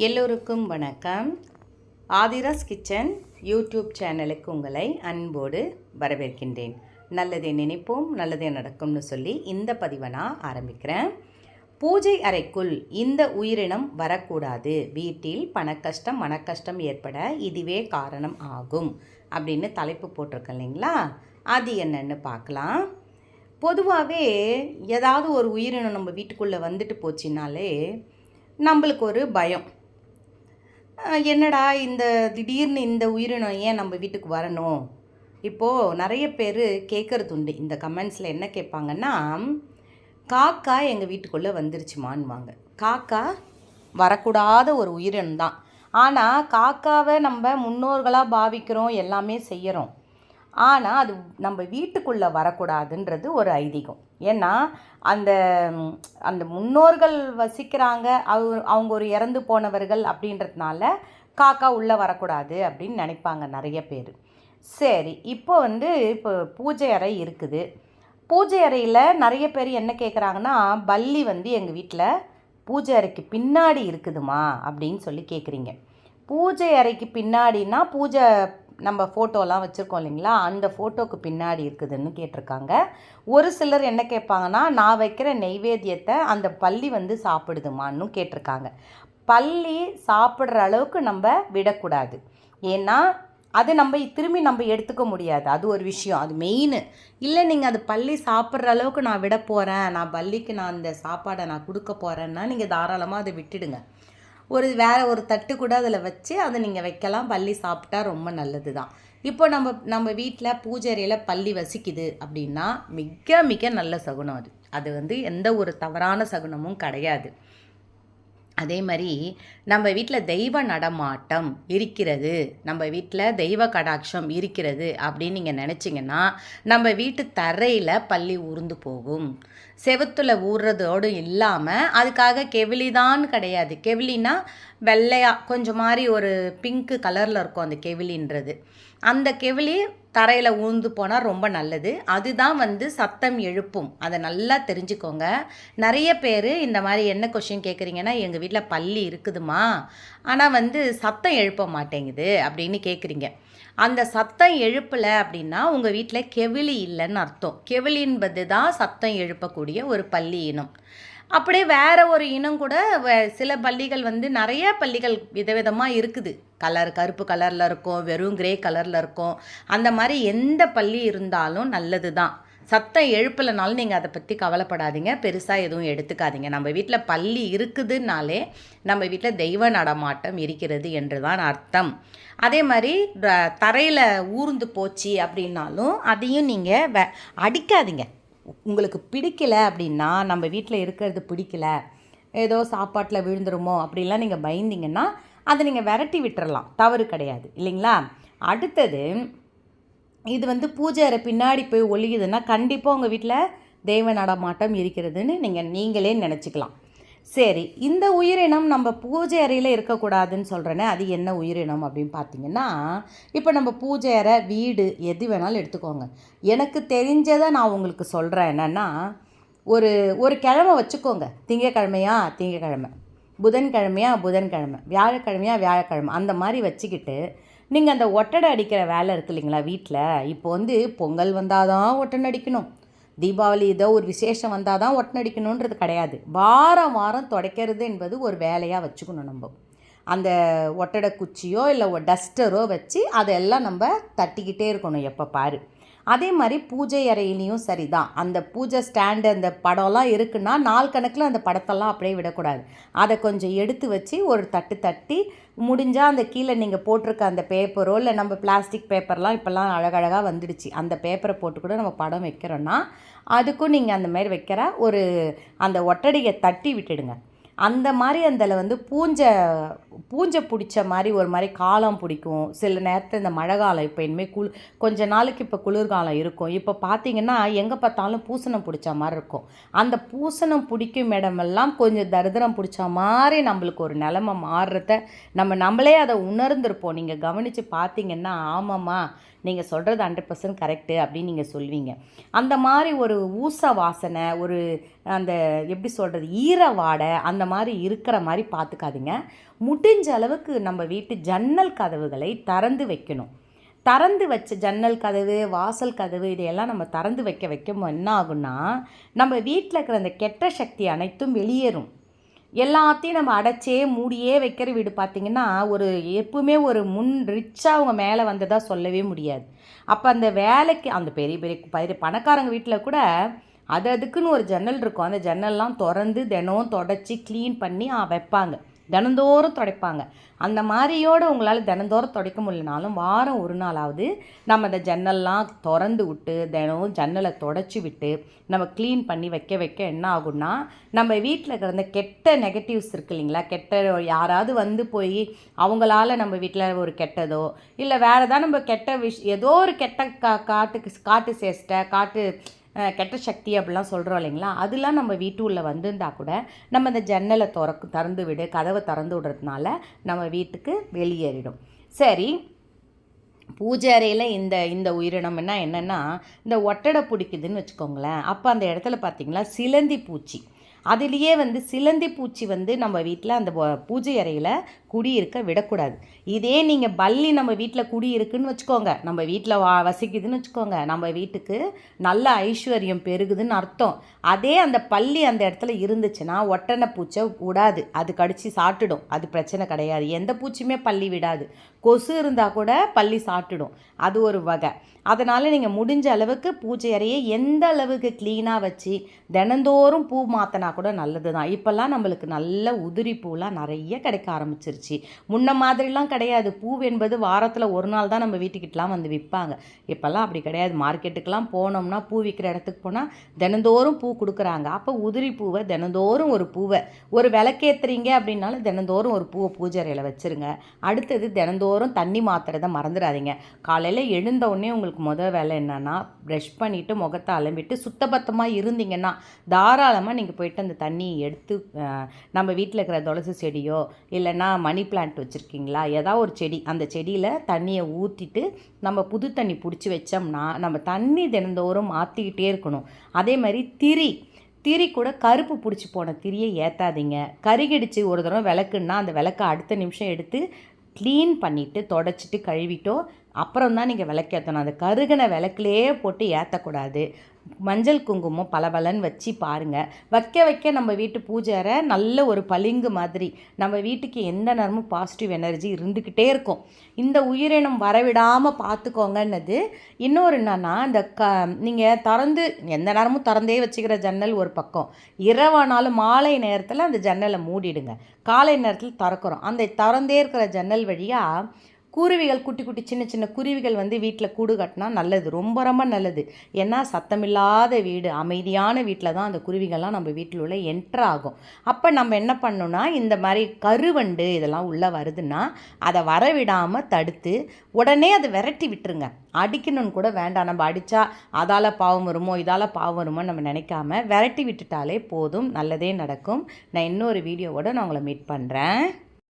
எல்லோருக்கும் வணக்கம். Aadhira's kitchen YouTube சேனலுக்கு உங்களை அன்போடு வரவேற்கின்றேன். நல்லதை நினைப்போம் நல்லதே நடக்கும்னு சொல்லி இந்த பதிவை நான் ஆரம்பிக்கிறேன். பூஜை அறைக்குள் இந்த உயிரினம் வரக்கூடாது. வீட்டில் பணக்கஷ்டம் மனக்கஷ்டம் ஏற்பட இதுவே காரணம் ஆகும் அப்படின்னு தலைப்பு போட்டிருக்கேன் இல்லைங்களா? அது என்னன்னு பார்க்கலாம். பொதுவாகவே ஏதாவது ஒரு உயிரினம் நம்ம வீட்டுக்குள்ளே வந்துட்டு போச்சுனாலே நம்மளுக்கு ஒரு பயம். என்னடா இந்த திடீர்னு இந்த உயிரினம் ஏன் நம்ம வீட்டுக்கு வரணும்? இப்போது நிறைய பேர் கேட்குறது உண்டு. இந்த கமெண்ட்ஸில் என்ன கேட்பாங்கன்னா காக்கா எங்கள் வீட்டுக்குள்ளே வந்துருச்சுமான்வாங்க காக்கா வரக்கூடாத ஒரு உயிரினம் தான். ஆனால் காக்காவை நம்ம முன்னோர்களாக பாவிக்கிறோம் எல்லாமே செய்கிறோம் ஆனால் அது நம்ம வீட்டுக்குள்ளே வரக்கூடாதுன்றது ஒரு ஐதீகம். ஏன்னா அந்த அந்த முன்னோர்கள் வசிக்கிறாங்க அவங்க அவங்க ஒரு இறந்து போனவர்கள் அப்படின்றதுனால காக்கா உள்ளே வரக்கூடாது அப்படின்னு நினைப்பாங்க நிறைய பேர். சரி இப்போ வந்து இப்போ பூஜை அறை இருக்குது. பூஜை அறையில் நிறைய பேர் என்ன கேட்குறாங்கன்னா பல்லி வந்து எங்கள் வீட்டில் பூஜை அறைக்கு பின்னாடி இருக்குதுமா அப்படின்னு சொல்லி கேட்குறீங்க பூஜை அறைக்கு பின்னாடினா பூஜை நம்ம ஃபோட்டோலாம் வச்சுருக்கோம் இல்லைங்களா? அந்த ஃபோட்டோக்கு பின்னாடி இருக்குதுன்னு கேட்டிருக்காங்க. ஒரு சிலர் என்ன கேட்பாங்கன்னா நான் வைக்கிற நெய்வேத்தியத்தை அந்த பள்ளி வந்து சாப்பிடுதுமான்னு கேட்டிருக்காங்க. பள்ளி சாப்பிட்ற அளவுக்கு நம்ம விடக்கூடாது. ஏன்னா அது நம்ம திரும்பி நம்ம எடுத்துக்க முடியாது. அது ஒரு விஷயம். அது மெயின் இல்லை நீங்கள் அது பள்ளி சாப்பிட்ற அளவுக்கு நான் விட போகிறேன் நான் பள்ளிக்கு நான் அந்த சாப்பாடை நான் கொடுக்க போகிறேன்னா நீங்கள் தாராளமாக அதை விட்டுடுங்க. ஒரு வேறு ஒரு தட்டு கூட அதில் வச்சு அதை நீங்கள் வைக்கலாம். பள்ளி சாப்பிட்டா ரொம்ப நல்லது தான் இப்போ நம்ம நம்ம வீட்டில் பூஜைறையில் பள்ளி வசிக்குது அப்படின்னா மிக மிக நல்ல சகுனம் அது. அது வந்து எந்த ஒரு தவறான சகுனமும் கிடையாது. அதே மாதிரி நம்ம வீட்டில் தெய்வ நடமாட்டம் இருக்கிறது நம்ம வீட்டில் தெய்வ கடாட்சம் இருக்கிறது அப்படின்னு நீங்கள் நினச்சிங்கன்னா நம்ம வீட்டு தரையில் பள்ளி ஊர்ந்து போகும். செவுத்துல ஊறுறதோடு இல்லாமல் அதுக்காக கெவிலி தான் கிடையாது. கெவிலினா வெள்ளையா கொஞ்சம் மாதிரி ஒரு பிங்க்கு கலரில் இருக்கும் அந்த கெவிலின்றது. அந்த கெவிலி தரையில் ஊந்து போனால் ரொம்ப நல்லது. அதுதான் வந்து சத்தம் எழுப்பும். அதை நல்லா தெரிஞ்சுக்கோங்க. நிறைய பேர் இந்த மாதிரி என்ன கொஷின் கேட்குறீங்கன்னா எங்கள் வீட்டில் பள்ளி இருக்குதுமா? ஆனால் வந்து சத்தம் எழுப்ப மாட்டேங்குது. அப்படின்னு கேட்குறீங்க அந்த சத்தம் எழுப்பலை அப்படின்னா உங்கள் வீட்டில் கெவிலி இல்லைன்னு அர்த்தம். கெவிலி என்பது தான் சத்தம் எழுப்பக்கூடிய ஒரு பள்ளி இனம். அப்படியே வேறு ஒரு இனம் கூட வ- சில பள்ளிகள் வந்து நிறைய பள்ளிகள் விதவிதமாக இருக்குது. கலர் கருப்பு கலரில் இருக்கும் வெறும் கிரே கலரில் இருக்கும். அந்த மாதிரி எந்த பள்ளி இருந்தாலும் நல்லது தான். சத்தம் எழுப்பலைனாலும் நீங்கள் அதை பற்றி கவலைப்படாதீங்க. பெருசாக எதுவும் எடுத்துக்காதீங்க. நம்ம வீட்டில் பள்ளி இருக்குதுன்னாலே நம்ம வீட்டில் தெய்வ நடமாட்டம் இருக்கிறது என்று தான் அர்த்தம். அதே மாதிரி தரையில் ஊர்ந்து போச்சு அப்படின்னாலும் அதையும் நீங்கள் வ அடிக்காதீங்க. உங்களுக்கு பிடிக்கல அப்படின்னா நம்ம வீட்டில் இருக்கிறது பிடிக்கல. ஏதோ சாப்பாட்டில் விழுந்துருமோ அப்படிலாம் நீங்கள் பயந்தீங்கன்னா அதை நீங்கள் விரட்டி விட்டுறலாம். தவறு கிடையாது. இல்லைங்களா? அடுத்தது இது வந்து பூஜை அறை பின்னாடி போய் ஒழியுதுன்னா கண்டிப்பாக உங்கள் வீட்டில் தெய்வ நடமாட்டம் இருக்கிறதுன்னு நீங்கள் நீங்களே நினச்சிக்கலாம். சரி இந்த உயிரினம் நம்ம பூஜை அறையில் இருக்கக்கூடாதுன்னு சொல்கிறேனே அது என்ன உயிரினம் அப்படின்னு பார்த்தீங்கன்னா இப்போ நம்ம பூஜை அறை வீடு எது வேணாலும் எடுத்துக்கோங்க. எனக்கு தெரிஞ்சதை நான் உங்களுக்கு சொல்கிறேன் என்னென்னா ஒரு ஒரு கிழமை வச்சுக்கோங்க. திங்கக்கிழமையா திங்கக்கிழமை. புதன்கிழமையா புதன்கிழமை. வியாழக்கிழமையா வியாழக்கிழமை. அந்த மாதிரி வச்சுக்கிட்டு நீங்கள் அந்த ஒட்டடை அடிக்கிற வேலை இருக்கு இல்லைங்களா வீட்டில் இப்போ வந்து பொங்கல் வந்தால் தான் ஒட்டடை அடிக்கணும். தீபாவளி ஏதோ ஒரு விசேஷம் வந்தால் தான் ஒட்டனடிக்கணுன்றது கிடையாது. வாரம் வாரம் துடைக்கிறது என்பது ஒரு வேலையாக வச்சுக்கணும் நம்ம. அந்த ஒட்டடை குச்சியோ இல்லை டஸ்டரோ வச்சு அதெல்லாம் நம்ம தட்டிக்கிட்டே இருக்கணும் எப்போ பாரு. அதே மாதிரி பூஜை அறையிலையும் சரிதான். அந்த பூஜை ஸ்டாண்டு அந்த படம்லாம் இருக்குன்னா நாள் கணக்கில் அந்த படத்தெல்லாம் அப்படியே விடக்கூடாது. அதை கொஞ்சம் எடுத்து வச்சு ஒரு தட்டு தட்டி முடிஞ்சால் அந்த கீழே நீங்கள் போட்டிருக்க அந்த பேப்பரோ இல்லை நம்ம பிளாஸ்டிக் பேப்பர்லாம் இப்போல்லாம் அழகழகாக வந்துடுச்சு. அந்த பேப்பரை போட்டு கூட நம்ம படம் வைக்கிறோன்னா அதுக்கும் நீங்கள் அந்த மாதிரி வைக்கிற ஒரு அந்த ஒட்டடையை தட்டி விட்டுடுங்க. அந்த மாதிரி அதில் வந்து பூஞ்சை பூஞ்சை பிடிச்ச மாதிரி ஒரு மாதிரி காலம் பிடிக்கும். சில நேரத்தில் இந்த மழை காலம் இப்போ இனிமேல் குளு கொஞ்ச நாளைக்கு இப்போ குளிர்காலம் இருக்கும். இப்போ பார்த்தீங்கன்னா எங்கே பார்த்தாலும் பூசணம் பிடிச்ச மாதிரி இருக்கும். அந்த பூசணம் பிடிக்கும் இடமெல்லாம் கொஞ்சம் தரிதிரம் பிடிச்ச மாதிரி நம்மளுக்கு ஒரு நிலமை மாறுறத நம்ம நம்மளே அதை உணர்ந்திருப்போம். நீங்கள் கவனித்து பார்த்தீங்கன்னா ஆமாம்மா நீங்கள் சொல்கிறது ஹண்ட்ரட் பர்சன்ட் கரெக்டு அப்படின்னு நீங்கள் சொல்வீங்க. அந்த மாதிரி ஒரு ஊச வாசனை ஒரு அந்த எப்படி சொல்கிறது ஈர வாடை அந்த மாதிரி இருக்கிற மாதிரி பார்த்துக்காதீங்க. முடிஞ்ச அளவுக்கு நம்ம வீட்டு ஜன்னல் கதவுகளை திறந்து வைக்கணும். திறந்து வச்ச ஜன்னல் கதவு வாசல் கதவு இதையெல்லாம் நம்ம திறந்து வைக்க வைக்கும் என்ன ஆகும்னா நம்ம வீட்டில் இருக்கிற அந்த கெட்ட சக்தி அனைத்தும் வெளியேறும். எல்லாத்தையும் நம்ம அடைச்சே மூடியே வைக்கிற வீடு பார்த்திங்கன்னா ஒரு எப்பவுமே ஒரு முன் ரிச்சாக அவங்க மேலே வந்ததாக சொல்லவே முடியாது. அப்போ அந்த வேலைக்கு அந்த பெரிய பெரிய பெரிய பணக்காரங்க வீட்டில் கூட அது அதுக்குன்னு ஒரு ஜன்னல் இருக்கும். அந்த ஜன்னல்லாம் திறந்து தினம் தொடச்சி க்ளீன் பண்ணி வைப்பாங்க. தினந்தோறும் துடைப்பாங்க. அந்த மாதிரியோடு உங்களால் தினந்தோறும் துடைக்க முடியலனாலும் வாரம் ஒரு நாளாவது நம்ம அந்த ஜன்னல்லாம் திறந்து விட்டு தினம் ஜன்னலை தொடச்சி விட்டு நம்ம க்ளீன் பண்ணி வைக்க வைக்க என்ன ஆகும்னா நம்ம வீட்டில் இருக்கிற கெட்ட நெகட்டிவ்ஸ் இருக்கு இல்லைங்களா? கெட்ட யாராவது வந்து போய் அவங்களால நம்ம வீட்டில் ஒரு கெட்டதோ இல்லை வேறு ஏதாவது நம்ம கெட்ட விஷ் ஏதோ ஒரு கெட்ட கா காட்டுக்கு காட்டு சேஷ்டை காட்டு கெட்ட சக்தி அப்படிலாம் சொல்கிறோம் இல்லைங்களா? அதெல்லாம் நம்ம வீட்டு உள்ளே வந்திருந்தால் கூட நம்ம அந்த ஜன்னலை திறக்கு திறந்து விடு கதவை திறந்து விடுறதுனால நம்ம வீட்டுக்கு வெளியேறிடும். சரி பூஜை அறையில் இந்த இந்த உயிரினம்னா என்னென்னா இந்த ஒட்டடை பிடிக்குதுன்னு வச்சுக்கோங்களேன். அப்போ அந்த இடத்துல பார்த்திங்களா சிலந்தி பூச்சி. அதுலேயே வந்து சிலந்தி பூச்சி வந்து நம்ம வீட்டில் அந்த பூஜை அறையில் குடியிருக்க விடக்கூடாது. இதே நீங்கள் பல்லி நம்ம வீட்டில் குடியிருக்குன்னு வச்சுக்கோங்க. நம்ம வீட்டில் வா வசிக்குதுன்னு வச்சுக்கோங்க. நம்ம வீட்டுக்கு நல்ல ஐஸ்வர்யம் பெருகுதுன்னு அர்த்தம். அதே அந்த பள்ளி அந்த இடத்துல இருந்துச்சுன்னா ஒட்டனை பூச்சை விடாது அது கடிச்சு சாப்பிட்டுடும். அது பிரச்சனை கிடையாது. எந்த பூச்சியுமே பள்ளி விடாது. கொசு இருந்தால் கூட பள்ளி சாப்பிட்டுடும் அது ஒரு வகை. அதனால் நீங்கள் முடிஞ்ச அளவுக்கு பூஜை அறையை எந்த அளவுக்கு க்ளீனாக வச்சு தினந்தோறும் பூ மாற்றினா கூட நல்லது தான் இப்போல்லாம் நம்மளுக்கு நல்ல உதிரி பூலாம் நிறைய கிடைக்க ஆரம்பிச்சிருச்சு. முன்ன மாதிரிலாம் கிடையாது. பூ என்பது வாரத்தில் ஒரு நாள் தான் நம்ம வீட்டுக்கிட்டலாம் வந்து விற்பாங்க. இப்போல்லாம் அப்படி கிடையாது. மார்க்கெட்டுக்கெலாம் போனோம்னா பூ விற்கிற இடத்துக்கு போனால் தினந்தோறும் பூ கொடுக்குறாங்க. அப்போ உதிரி பூவை தினந்தோறும் ஒரு பூவை. ஒரு விளக்கேற்றுறீங்க அப்படின்னாலும் தினந்தோறும் ஒரு பூவை பூஜை அறையில் வச்சுருங்க. அடுத்தது தினந்தோறும் தண்ணி மாற்றுறதை மறந்துடாதீங்க காலையில் எழுந்த உடனே உங்களுக்கு முதல் வேலை என்னென்னா ப்ரஷ் பண்ணிவிட்டு முகத்தை அலம்பிட்டு சுத்தபத்தமாக இருந்தீங்கன்னா தாராளமாக நீங்கள் போயிட்டு அந்த தண்ணியை எடுத்து நம்ம வீட்டில் இருக்கிற துளசி செடியோ இல்லைன்னா மணி பிளான்ட் வச்சுருக்கீங்களா? ஏதாவது ஒரு செடி அந்த செடியில் தண்ணியை ஊற்றிட்டு நம்ம புது தண்ணி பிடிச்சி வச்சோம்னா நம்ம தண்ணி தினந்தோறும் மாற்றிக்கிட்டே இருக்கணும். அதே மாதிரி திரி திரி கூட கருப்பு பிடிச்சி போன திரியை ஏற்றாதீங்க கருகிடிச்சு ஒரு தடவை விளக்குன்னா அந்த விளக்கை அடுத்த நிமிஷம் எடுத்து க்ளீன் பண்ணிவிட்டு தொடச்சிட்டு கழுவிட்டோ அப்புறம் தான் நீங்கள் விளக்கேற்றணும் அந்த கருகின விளக்குலேயே போட்டு ஏற்றக்கூடாது மஞ்சள் குங்குமம் பலபலன்னு வச்சு பாருங்கள் வைக்க வைக்க நம்ம வீட்டு பூஜை நல்ல ஒரு பளிங்கு மாதிரி. நம்ம வீட்டுக்கு எந்த நேரமும் பாசிட்டிவ் எனர்ஜி இருந்துக்கிட்டே இருக்கும். இந்த உயிரினம் வரவிடாமல் பார்த்துக்கோங்கன்னது இன்னொரு என்னன்னா இந்த க நீங்கள் திறந்து எந்த நேரமும் திறந்தே வச்சுக்கிற ஜன்னல் ஒரு பக்கம். இரவானாலும் மாலை நேரத்தில் அந்த ஜன்னலை மூடிடுங்க. காலை நேரத்தில் திறக்கிறோம். அந்த திறந்தே இருக்கிற ஜன்னல் வழியாக குருவிகள் குட்டி குட்டி சின்ன சின்ன குருவிகள் வந்து வீட்டில் கூடு கட்டினா நல்லது. ரொம்ப ரொம்ப நல்லது. ஏன்னா சத்தமில்லாத வீடு அமைதியான வீட்டில் தான் அந்த குருவிகள்லாம் நம்ம வீட்டில் உள்ள என்ட்ரு ஆகும். அப்போ நம்ம என்ன பண்ணணும்னா இந்த மாதிரி கருவண்டு இதெல்லாம் உள்ளே வருதுன்னா அதை வரவிடாமல் தடுத்து உடனே அதை விரட்டி விட்டுருங்க. அடிக்கணும்னு கூட வேண்டாம். நம்ம அடித்தா அதால் பாவம் வருமோ இதால் பாவம் வருமோ நம்ம நினைக்காம விரட்டி விட்டுட்டாலே போதும். நல்லதே நடக்கும். நான் இன்னொரு வீடியோவோட நான் உங்களை மீட் பண்ணுறேன்